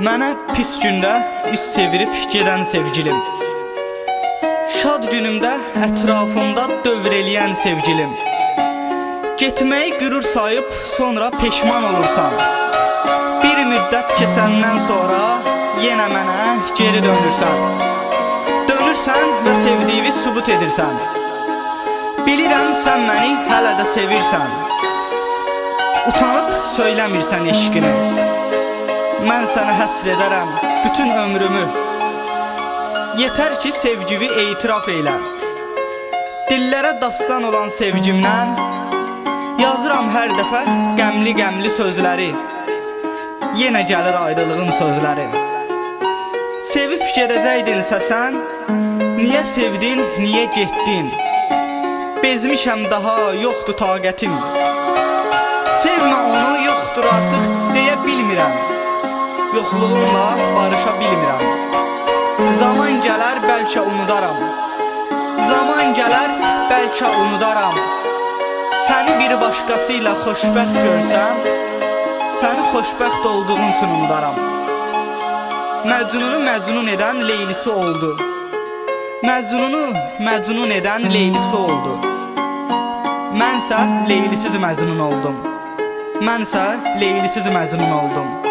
Mənə pis gündə üst çevirib gedən sevgilim. Şad günümdə ətrafımda dövr eləyən sevgilim. Getməyi qürur sayıb sonra peşman olursan Bir müddət keçəndən sonra yenə mənə geri dönürsən Dönürsən və sevdiyini sübut edirsən Bilirəm sən məni hələ də sevirsən Utanıb söyləmirsən eşqini Mən sənə həsr edərəm bütün ömrümü. Yetər ki sevgimi etiraf eylə Dillərə dastan olan sevgimdən Yazıram hər dəfə qəmli-qəmli sözləri Yenə gəlir ayrılığın sözləri Sevib gedəcəydinsə sən Niyə sevdin, niyə getdin Bezmişəm daha, yoxdur taqətim. Sevmə onu, yoxdur artıq Yoxluğumla barışa bilmirəm Zaman gələr, bəlkə unudaram. Zaman gələr, bəlkə unudaram. Səni bir başqası ilə xoşbəxt görsəm Səni xoşbəxt olduğun üçün unudaram. Məcnunu məcnun edən leylisi oldu. Məcnunu məcnun edən leylisi oldu. Mənsə leylisiz məcnun oldum. Mənsə leylisiz məcnun oldum